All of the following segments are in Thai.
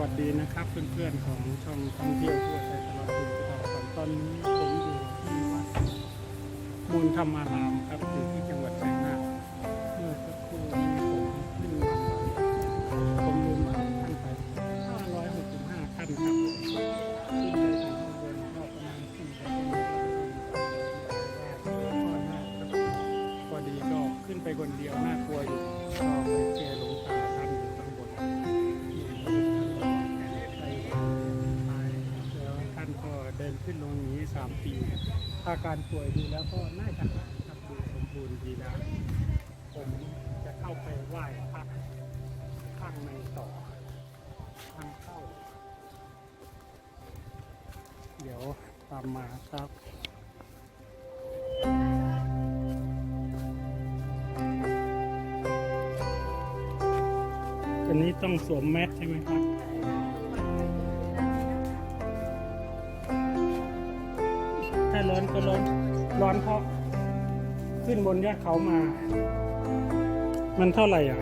วัสดีนะครับเพื่อนๆของช่องท่องเที่ยวทั่วไทยตลอดทุกตลอดตอนนี้ผมอยู่ที่วัดมูลธรรมารามครับอยู่ที่จังหวัดชัยนาทเมื่อสักครู่นี้ผมขึ้นมาผมลืมมาท่านไป565ขั้นครับขึ้นไปถึงข้างบนก็ประมาณ4ชั่วโมงพอดีก็ขึ้นไปคนเดียวน่ากลัวอยู่ก็ไปเจอหลวง ขึ้นลงอย่างนี้สามปีอาการป่วยดีแล้วก็น่าจะหายครับดูสมบูรณ์ดีแล้วผมจะเข้าไปไหว้พระข้างในต่อทางเข้า เดี๋ยวตามมาครับอันนี้ต้องสวมแมสใช่ไหมครับ ถ้าร้อนก็ร้อนร้อนเพราะ ขึ้นบนยอดเขามา มันเท่าไหร่อะ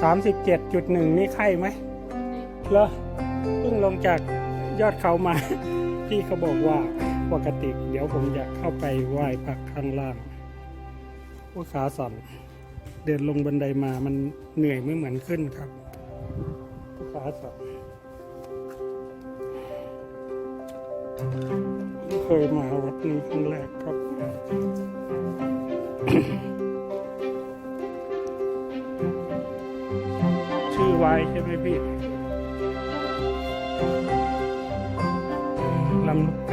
สามสิบเจ็ดจุดหนึ่งนี่ไข้ไหมเหรอเพิ่งลงจากยอดเขามา พี่เขาบอกว่าปกติ เดี๋ยวผมจะเข้าไปไหว้พักข้างล่างผู้ขาสั่นเดินลงบันไดมามันเหนื่อยไม่เหมือนขึ้นครับขาสั่น เคยมาวัดนี้ครั้งแรกครับ ชื่อไว้ใช่ไหมพี่ลำลูก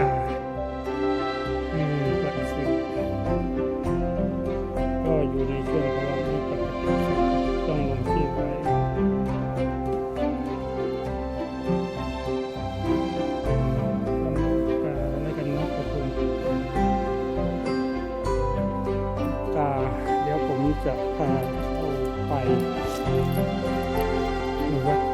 จะพาเข้าไปในวัด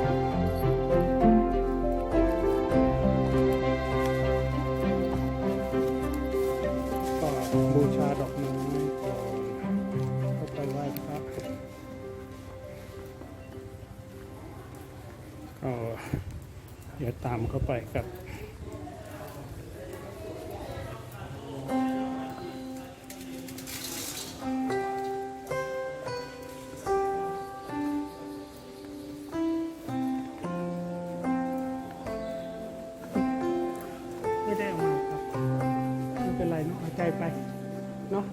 ไม่ได้เอามาครับไม่เป็นไรเนาะเอาใจไปเนาะ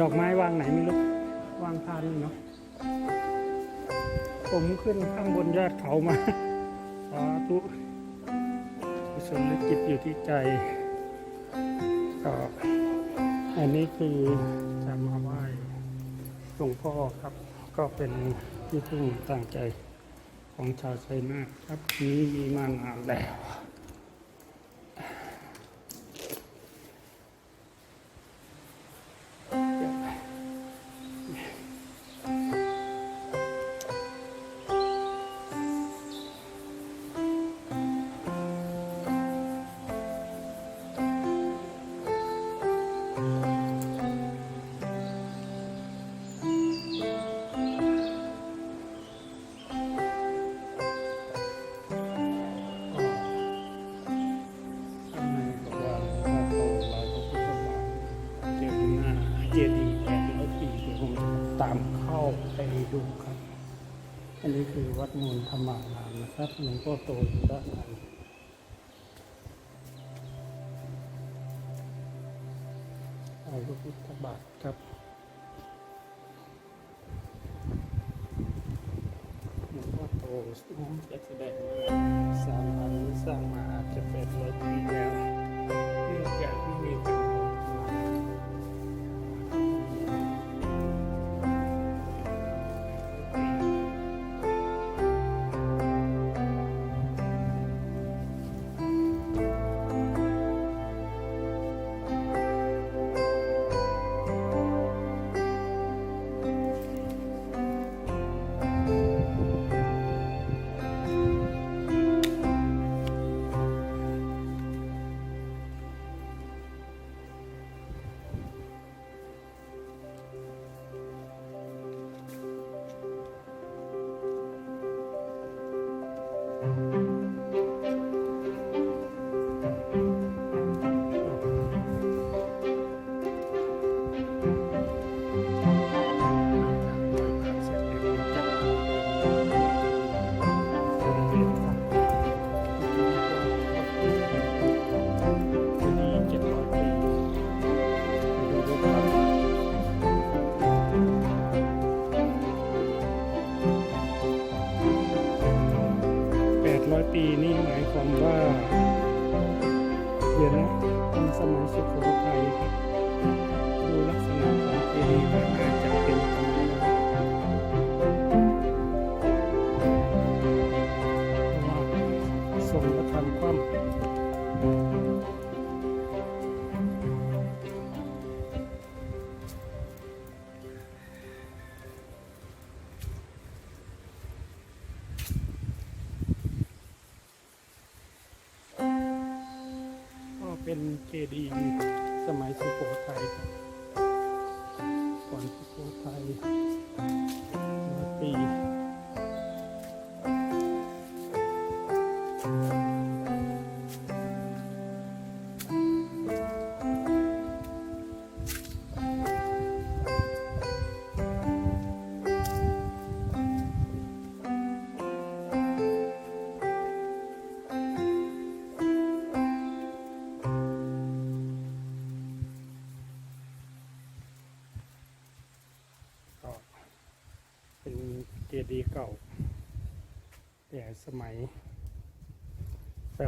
ดอกไม้วางไหนไม่รู้วางทานนี่เนาะผมขึ้นข้างบนยอดเขามาสาธุกุศลจิตอยู่ที่ใจก็อันนี้คือจะมาไหว้หลวงพ่อครับ ก็เป็นที่พึ่งต่างใจของชาวไชยนาทครับนี้มีมานานแล้ว ตามเข้าไปดูครับ อันนี้คือวัดมูลธรรมารามนะครับหลวงพ่อโตอยู่ด้านในเอาพระพุทธบาทครับหลวงพ่อโตน้องจะแสดงว่าสร้างมานี้สร้างมาอาจจะเป็นร้อยปี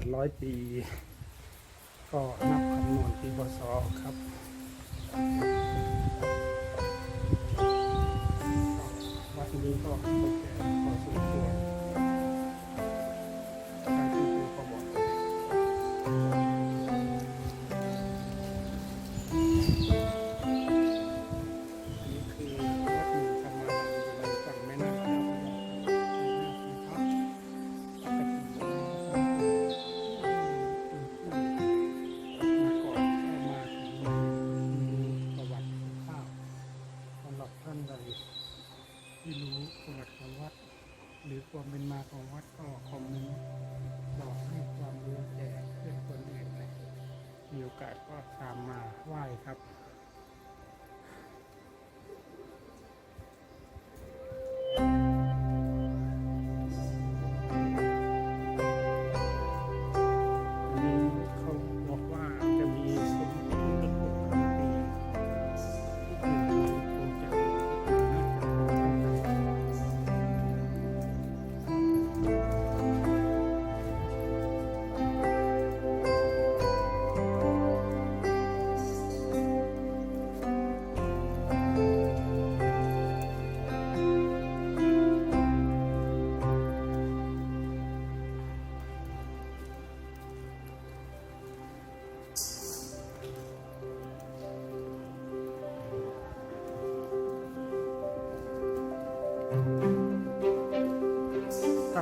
800 ปี ก็นับคำนวณปีพศครับวัดนี้ก็โอเคพอสมควร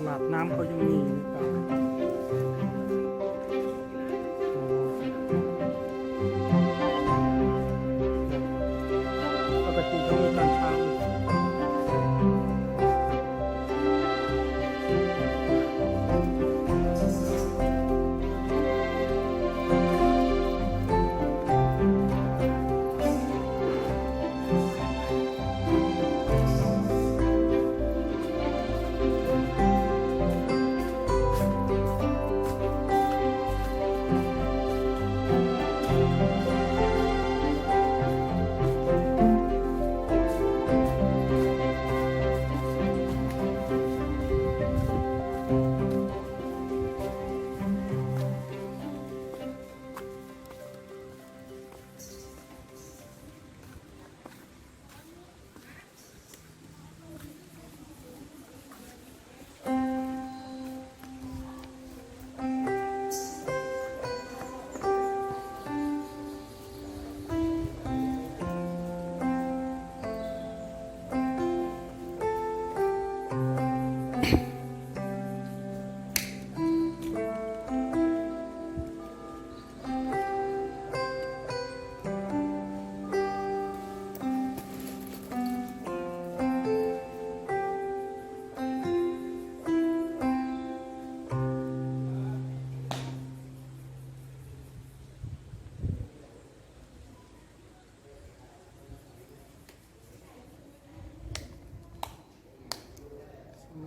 ขนาดน้ำเขายังมีอยู่ใน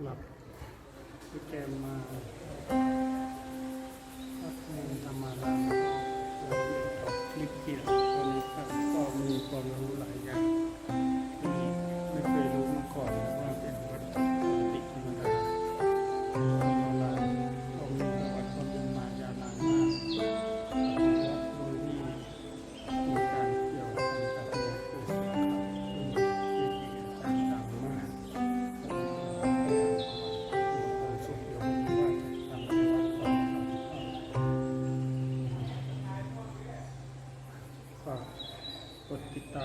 หรับโปรแกรมมาพักมูลธรรมาราแล้วก็คลิปเกี่ยวตอนนี้ครับก็มีความรู้หลายอย่าง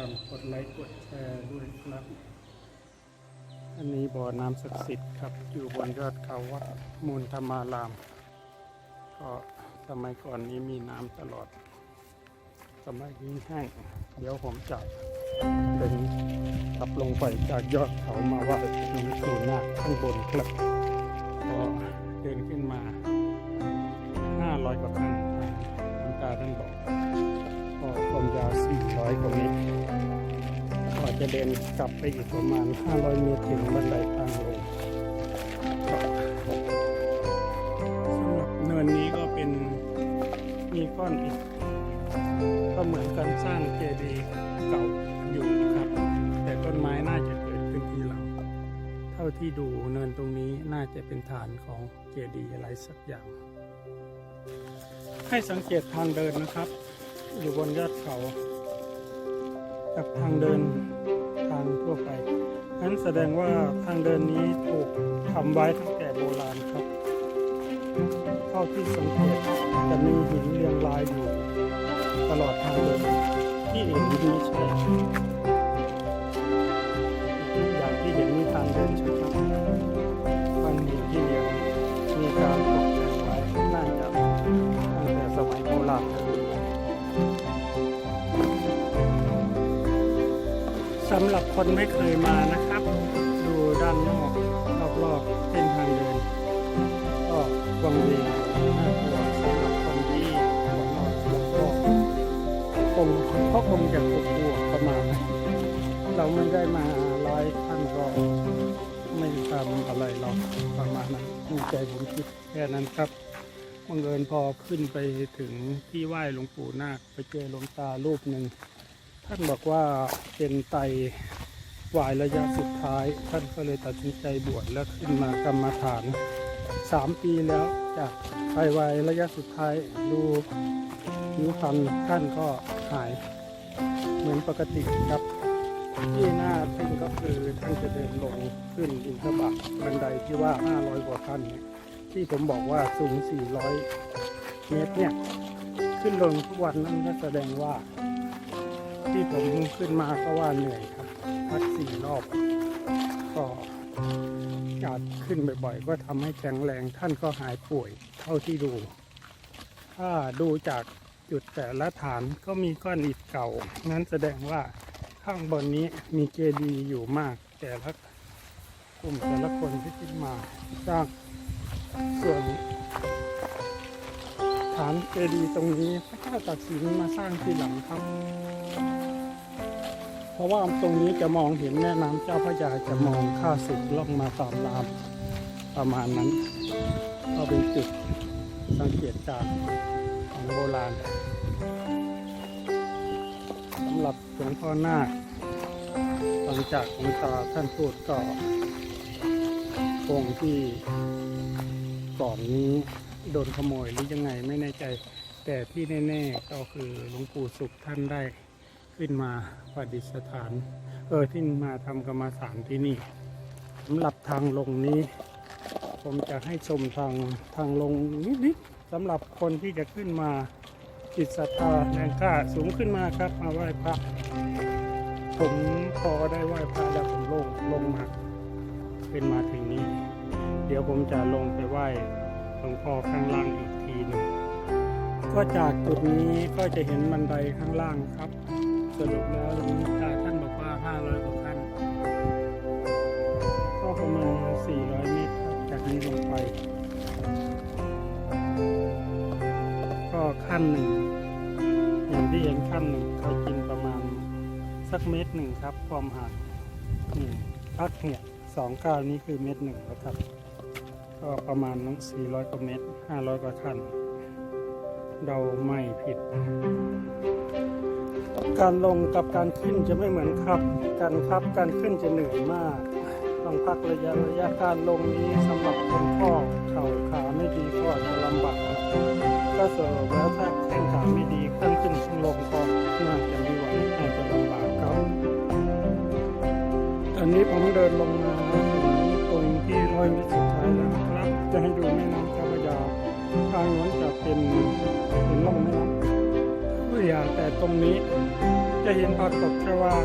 มกดไลค์กดแชร์ด้วยครับ อันนี้บ่อน้ำศักดิ์สิทธิ์ครับ อยู่บนยอดเขาวัดมูลธรรมาราม ก็สมัยก่อนนี้มีน้ำตลอด สมัยนี้แห้ง เดี๋ยวผมจับเป็นขับลงไปจากยอดเขามาว่าหลวงปู่นาคข้างบนครับก็เดินขึ้นมา 500 กว่าขั้นคุณตาท่านบอกก็ความยาว400กว่าเมตร จะเดินกลับไปอีกประมาณ 500 เมตรถึงบันไดทางลงสำหรับเนินนี้ก็เป็นมีก้อนอิฐก็เหมือนการสร้างเจดีย์เก่าอยู่ครับ แต่ต้นไม้น่าจะเกิดขึ้นทีหลัง เท่าที่ดูเนินตรงนี้น่าจะเป็นฐานของเจดีย์อะไรสักอย่าง ให้สังเกตทางเดินนะครับ อยู่บนยอดเขา กับทางเดินทางทั่วไปนั้นแสดงว่าทางเดินนี้ถูกทำไว้ตั้งแต่โบราณครับ เท่าที่สังเกตจะมีหินเรียงรายอยู่ ตลอดทางเดินที่เห็นดีใช่ำหรับคนไม่เคยมานะครับ ดูด้านนอกรอบๆเส้นทางเดินก็วังเวงน่ากลัวสำหรับคนที่คนนอกแล้วก็คงเขาคงจะกลัวประมาณเราไม่ได้มาร้อยท่านก็ไม่ทำอะไรหรอกประมาณนั้นในใจผมคิดแค่นั้นครับบังเอิญพอขึ้นไปถึงที่ไหว้หลวงปู่นาคไปเจอหลวงตารูปหนึ่ง ท่านบอกว่าเป็นไตวายระยะสุดท้าย ท่านก็เลยตัดสินใจบวชแล้วขึ้นมากรรมฐานสามปีแล้วจากไตวายระยะสุดท้ายดูผิวพรรณท่านก็หายเหมือนปกติครับที่หน้าทึ่งก็คือท่านจะเดินลงขึ้นอินทบาทบันไดที่ว่า 500 กว่าขั้นที่ผมบอกว่าสูง 400 เมตรเนี่ย ขึ้นลงทุกวันนั่นก็แสดงว่า ที่ผมขึ้นมาก็ว่าเหนื่อยครับ พักสี่รอบ ก็การขึ้นบ่อยๆ ก็ทำให้แข็งแรงท่านก็หายป่วยเท่าที่ดู ถ้าดูจากจุดแต่ละฐานก็มีก้อนอิฐเก่า นั้นแสดงว่าข้างบนนี้มีเจดีย์อยู่มาก แต่ละกลุ่มแต่ละคนที่ขึ้นมาสร้างส่วนฐานเจดีย์ตรงนี้พระเจ้าตากสินมาสร้างทีหลังครับ ราะว่าตรงนี้จะมองเห็นแม่น้ำเจ้าพระยาจะมองข้าศึกล่องมาตามน้ำประมาณนั้นก็เป็นจุดสังเกตการณ์ของโบราณสำหรับหลวงพ่อนาคหลังจากหลวงตาท่านพูดก็องค์ที่ก่อนนี้โดนขโมยหรือยังไงไม่แน่ใจ แต่ที่แน่ ๆ ก็คือหลวงปู่สุขท่านได้ ขึ้นมาประดิษฐาน เออที่มาทำกรรมฐานที่นี่สำหรับทางลงนี้ ผมจะให้ชมทางทางลงนิดๆสำหรับคนที่จะขึ้นมาจิตศรัทธาแรงกล้าสูงขึ้นมาครับมาไหว้พระ ผมพอได้ไหว้พระแล้วผมลงลงมาขึ้นมาถึงนี้ เดี๋ยวผมจะลงไปไหว้หลวงพ่อข้างล่างอีกทีหนึ่งก็จากจุดนี้ก็จะเห็นบันไดข้างล่างครับ สรุปแล้วหลวงตาท่านบอกว่า 500กว่าขั้นก็ประมาณ 400 เมตรครับจากนี้ลงไป ก็ขั้นหนึ่งอย่างที่เห็นขั้นหนึ่งเขากินประมาณสักเมตรหนึ่งครับ ความห่างนี่พักเนี่ยสองก้าวนี้คือเมตรหนึ่งแล้วครับ ก็ประมาณนั้น400 กว่าเมตร 500 กว่าขั้นเราไม่ผิด การลงกับการขึ้นจะไม่เหมือนครับการครับการขึ้นจะเหนื่อยมากต้องพักระยะระยะการลงนี้สำหรับคนข้อเข่าขาไม่ดีก็อจะลำบากก็เสรุปแล้วถ้าแข้งขาไม่ดีขึ้นขึ้นลงก็น่าจะไม่ไหวน่าจะลำบากครับตอนนี้ผมเดินลงมาถึงตรงที่ร้อยเมตรสุดท้ายแล้วครับ จะให้ดูแม่น้ำเจ้าพระยาทางโน้นจะเป็นเป็นล่องแม่น้ำเรือแต่ตรงนี้ จะเห็นปรากฏแค่ว่า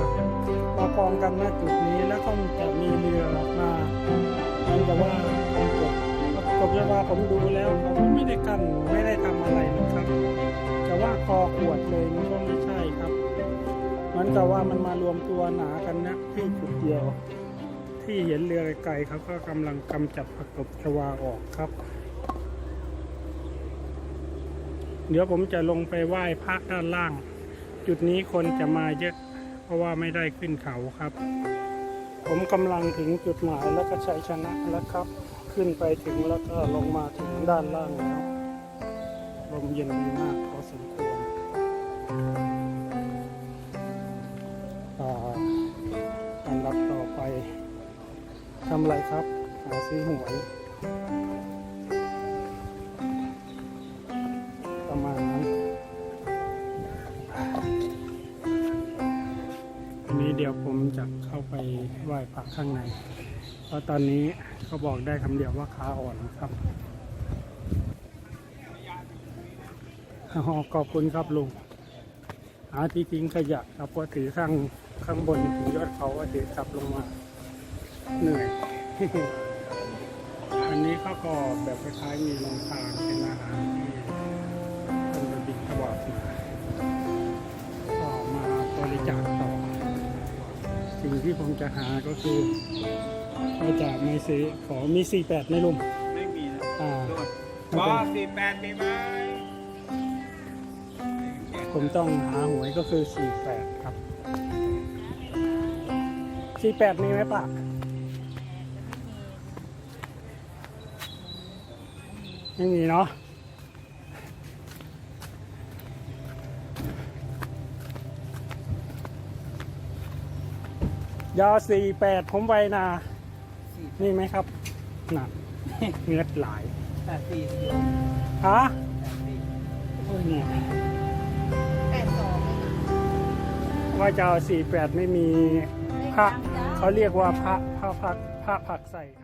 มากองกันณจุดนี้แล้วก็จะมีเรือมามันจะว่าปรากฏปรากฏว่าผมดูแล้วเขาไม่ได้กันไม่ได้ทำอะไรนะครับจะว่าคอขวดเลยมันก็ไม่ใช่เหมือนกับว่ามันมารวมตัวหนากันนะที่จุดเดียว ที่เห็นเรือไกลๆเขาก็กำลังกำจัดผักตบชวาออกครับเดี๋ยวผมจะลงไปไหว้พระด้านล่าง จุดนี้คนจะมาเยอะ เพราะว่าไม่ได้ขึ้นเขาครับ ผมกำลังถึงจุดหมายแล้วก็ชัยชนะแล้วครับ ขึ้นไปถึงแล้วก็ลงมาถึงด้านล่างแล้วลมเย็นดีมากพอสมควรอ่าอันดับต่อไปทำอะไรครับ หาซื้อหวย ไปไหว้พระข้างใน เพราะตอนนี้เขาบอกได้คำเดียวว่าขาอ่อนครับอขอบคุณครับลุงหาที่ทิ้งขยะครับก็ถือข้างข้างบนถึงยอดเขาก็ถือกลับลงมา เหนื่อย อันนี้เขาก็แบบคล้ายๆมีโรงทานเป็นอาหารที่ ที่ผมจะหาก็คือบริจาคไม่ซื้อขอมี 48ในลุมไม่มีนะอ่าโดนบอสสี่แปดมีไหมผมต้องหาหวยก็คือ 48 ครับ 48 มีไหมปะไม่มีเนาะ ยา48ผมไวนา นี่ไหมครับหนักเงือดหลายแปดสี่สี่ฮะแปดสี่โอ้ยเนี่ยแปดสองเลยนะว่าจะเอา48ไม่มีเลขพระดังจ้าเขาเรียกว่าพระพระพักพระผักใส่ครับ